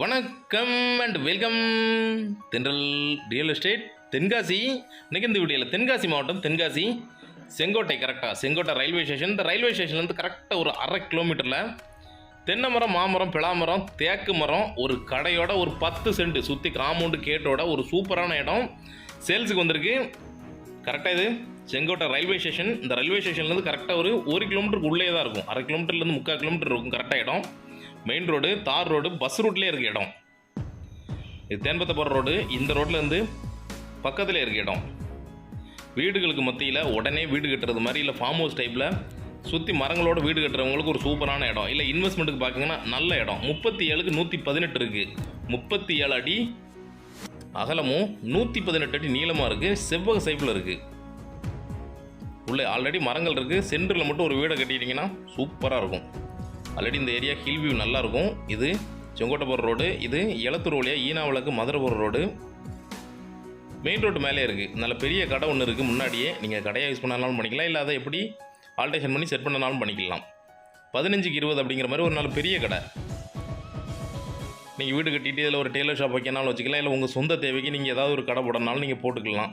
வணக்கம் and welcome Thendral real estate Tenkasi. இன்னைக்கு இந்த வீடியோவில் தென்காசி மாவட்டம் தென்காசி. செங்கோட்டை கரெக்டாக செங்கோட்டை ரயில்வே ஸ்டேஷன் இந்த ரயில்வே ஸ்டேஷன்லேருந்து கரெக்டாக ஒரு அரை கிலோமீட்டரில் தென்னை மரம் மாமரம் பிளாமரம் தேக்கு மரம் ஒரு கடையோட ஒரு பத்து சென்ட் சுற்றி காம்பவுண்டு கேட்டோட ஒரு சூப்பரான இடம். சேல்ஸுக்கு வந்திருக்கு. கரெக்டாக இது? செங்கோட்டை ரயில்வே ஸ்டேஷன் இந்த ரயில்வே ஸ்டேஷன்லேருந்து கரெக்டாக ஒரு ஒரு கிலோமீட்டருக்கு உள்ளே தான் இருக்கும். அரை கிலோமீட்டர்லேருந்து முக்கால் கிலோமீட்டர் இருக்கும். கரெக்டாக இடம். Main road tar road bus ரூட்லேயே இருக்க இடம். இது தேன்பத்தை போகிற ரோடு இந்த ரோட்லேருந்து பக்கத்தில் இருக்க இடம். வீடுகளுக்கு மத்தியில் உடனே வீடு கட்டுறது மாதிரி இல்லை ஃபார்ம் ஹவுஸ் டைப்பில் சுற்றி மரங்களோட வீடு கட்டுறவங்களுக்கு ஒரு சூப்பரான இடம். இல்லை இன்வெஸ்ட்மெண்ட்டுக்கு பார்த்தீங்கன்னா நல்ல இடம். முப்பத்தி ஏழுக்கு நூற்றி பதினெட்டு இருக்குது முப்பத்தி ஏழு அடி அகலமும் நூற்றி பதினெட்டு அடி நீளமாக இருக்குது செவ்வக சைப்பில் இருக்குது உள்ளே ஆல்ரெடி மரங்கள் இருக்குது சென்டரில் மட்டும் ஒரு வீடை கட்டிட்டிங்கன்னா சூப்பராக இருக்கும். ஆல்ரெடி இந்த ஏரியா ஹில் வியூ நல்லாயிருக்கும் இது செங்கோட்டைப்பூர் ரோடு இது எலத்தூர் வழியாக ஈனா விளக்கு ரோடு மெயின் ரோடு மேலே இருக்குது நல்ல பெரிய கடை ஒன்று இருக்குது முன்னாடியே. நீங்கள் கடையை யூஸ் பண்ணாலும் பண்ணிக்கலாம். இல்லை அதை எப்படி ஆல்டேஷன் பண்ணி செட் பண்ணனாலும் பண்ணிக்கலாம். பதினஞ்சுக்கு இருபது அப்படிங்கிற மாதிரி ஒரு நல்ல பெரிய கடை. நீங்கள் வீடு கட்டிட்டு இதில் ஒரு டெய்லர் ஷாப் வைக்கனாலும் வச்சுக்கலாம். இல்லை உங்கள் சொந்த தேவைக்கு நீங்கள் ஏதாவது ஒரு கடை போடனாலும் நீங்கள் போட்டுக்கலாம்.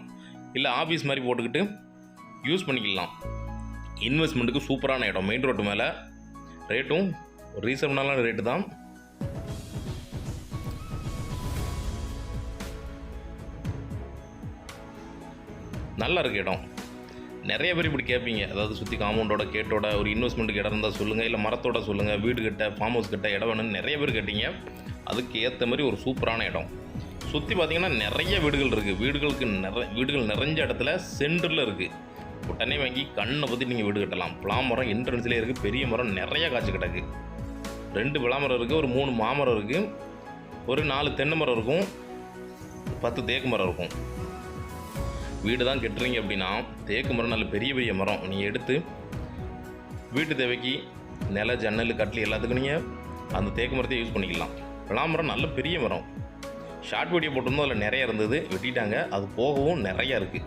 இல்லை ஆஃபீஸ் மாதிரி போட்டுக்கிட்டு யூஸ் பண்ணிக்கலாம். இன்வெஸ்ட்மெண்ட்டுக்கு சூப்பரான இடம். மெயின் ரோட்டு மேலே ரேட்டும் ரீசனபிளான ரேட்டு தான். நல்லா இருக்கு இடம். நிறைய பேர் இப்படி கேட்பீங்க. அதாவது சுற்றி காம்பவுண்டோட கேட்டோட ஒரு இன்வெஸ்ட்மெண்ட்டுக்கு இடம் இருந்தால் சொல்லுங்கள் இல்லை மரத்தோட சொல்லுங்கள் வீடு கட்ட ஃபார்ம் ஹவுஸ் கட்ட இடம் வேணும்னு நிறைய பேர் கேட்டீங்க. அதுக்கு ஏற்ற மாதிரி ஒரு சூப்பரான இடம். சுற்றி பார்த்தீங்கன்னா நிறைய வீடுகள் இருக்குது வீடுகளுக்கு நிற வீடுகள் நிறைஞ்ச இடத்துல சென்டரில் இருக்குது உடனே வாங்கி கண்ணை பற்றி நீங்கள் வீடு கட்டலாம். பிளாமரம் என்ட்ரன்ஸ்லேயே இருக்குது பெரிய மரம் நிறைய காய்ச்சி கிடக்கு. ரெண்டு விளாமரம் இருக்குது ஒரு மூணு மாமரம் இருக்குது ஒரு நாலு தென்னை மரம் இருக்கும் பத்து தேக்கு மரம் இருக்கும். வீடு தான் கட்டுறீங்க அப்படின்னா தேக்கு மரம் நல்ல பெரிய பெரிய மரம். நீங்கள் எடுத்து வீட்டு தேவைக்கு நில ஜன்னல் கட்டில் எல்லாத்துக்கும் நீங்கள் அந்த தேக்கு மரத்தை யூஸ் பண்ணிக்கலாம். விளாமரம் நல்ல பெரிய மரம். ஷார்ட் வீடியோ போட்டிருந்தோம் அதில் நிறைய இருந்தது வெட்டிட்டாங்க அது போகவும் நிறையா இருக்குது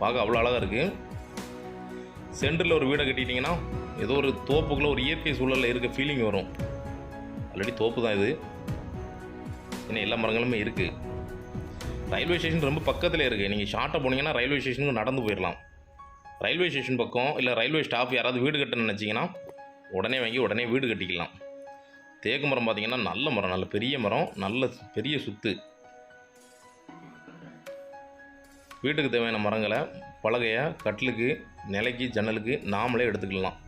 பார்க்க அவ்வளோ அழகாக இருக்குது சென்டரில் ஒரு வீடை கட்டிட்டிங்கன்னா ஏதோ ஒரு தோப்புக்குள்ளே ஒரு இயற்கை சூழலில் இருக்க ஃபீலிங் வரும். ஆல்ரெடி தோப்பு தான் இது. ஏன்னா எல்லா மரங்களுமே இருக்குது ரயில்வே ஸ்டேஷன் ரொம்ப பக்கத்தில் இருக்குது நீங்கள் ஷார்ட்டாக போனீங்கன்னா ரயில்வே ஸ்டேஷனுக்கு நடந்து போயிடலாம் ரயில்வே ஸ்டேஷன் பக்கம் இல்லை ரயில்வே ஸ்டாஃப் யாராவது வீடு கட்டணும்னு நினச்சிங்கன்னா உடனே வாங்கி உடனே வீடு கட்டிக்கலாம். தேக்கு மரம் பார்த்தீங்கன்னா நல்ல மரம். நல்ல பெரிய மரம். நல்ல பெரிய சுத்து. வீட்டுக்கு தேவையான மரங்களை பலகையை கட்டிலுக்கு நிலைக்கு ஜன்னலுக்கு நாமளே எடுத்துக்கலாம்.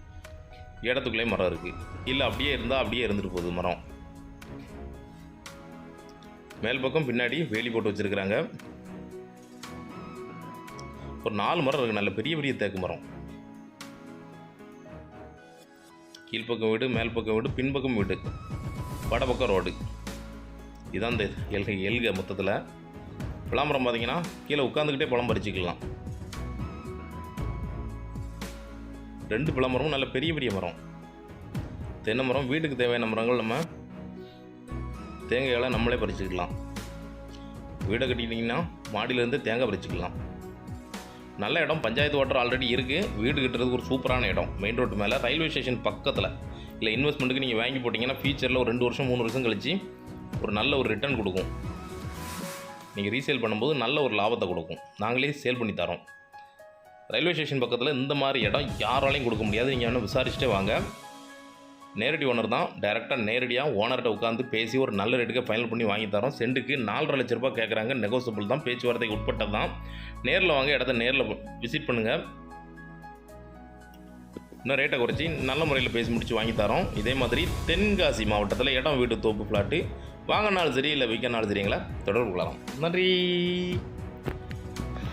இடத்துக்குள்ளே மரம் இருக்குது இல்லை அப்படியே இருந்தால் அப்படியே இருந்துட்டு போகுது மரம். மேல் பக்கம் பின்னாடி வேலி போட்டு வச்சுருக்குறாங்க. ஒரு நாலு மரம் இருக்குது நல்ல பெரிய பெரிய தேக்கு மரம். கீழ்ப்பக்கம் வீடு மேல் பக்கம் வீடு பின்பக்கம் வீடு. வடபக்கம் ரோடு. இதான் இந்த எல்கை எல்க மொத்தத்தில் விளாமரம் பார்த்தீங்கன்னா கீழே உட்காந்துக்கிட்டே பழம் பறிச்சிக்கலாம். ரெண்டு பிளமரமும் நல்ல பெரிய பெரிய மரம். தென்னை மரம் வீட்டுக்கு தேவையான மரங்கள் நம்ம தேங்காயெல்லாம் நம்மளே பறிச்சுக்கலாம். வீடை கட்டிட்டிங்கன்னா மாடியிலேருந்து தேங்காய் பறிச்சுக்கலாம். நல்ல இடம் பஞ்சாயத்து வாட்டர் ஆல்ரெடி இருக்குது வீடு கட்டுறதுக்கு ஒரு சூப்பரான இடம். மெயின் ரோட்டு மேலே ரயில்வே ஸ்டேஷன் பக்கத்தில். இல்லை இன்வெஸ்ட்மெண்ட்டுக்கு நீங்கள் வாங்கி போட்டிங்கன்னா ஃபியூச்சரில் ஒரு ரெண்டு வருஷம் மூணு வருஷம் கழிச்சு ஒரு நல்ல ஒரு ரிட்டர்ன் கொடுக்கும். நீங்கள் ரீசேல் பண்ணும்போது நல்ல ஒரு லாபத்தை கொடுக்கும். நாங்களே சேல் பண்ணி தரோம். ரயில்வே ஸ்டேஷன் பக்கத்தில் இந்த மாதிரி இடம் யாராலையும் கொடுக்க முடியாது. நீங்கள் ஒன்று விசாரிச்சுட்டே வாங்க. நேரடி ஓனர் தான். டைரெக்டாக நேரடியாக ஓனர்கிட்ட உட்காந்து பேசி ஒரு நல்ல ரேட்டுக்கு ஃபைனல் பண்ணி வாங்கி தரோம். சென்ட்டுக்கு நாலரை லட்ச ரூபாய் கேட்குறாங்க நெகோசியபிள் தான். பேச்சுவார்த்தைக்கு உட்பட்டது தான். நேரில் வாங்க. இடத்த நேரில் விசிட் பண்ணுங்கள் இன்னும் ரேட்டை குறைச்சி நல்ல முறையில் பேசி முடித்து வாங்கி தரோம். இதே மாதிரி தென்காசி மாவட்டத்தில் இடம் வீடு தோப்பு ஃப்ளாட்டு வாங்கினாலும் சரி இல்லை விற்கனாலும் சரிங்களா? தொடர்பு கொள்ளலாம். நன்றி.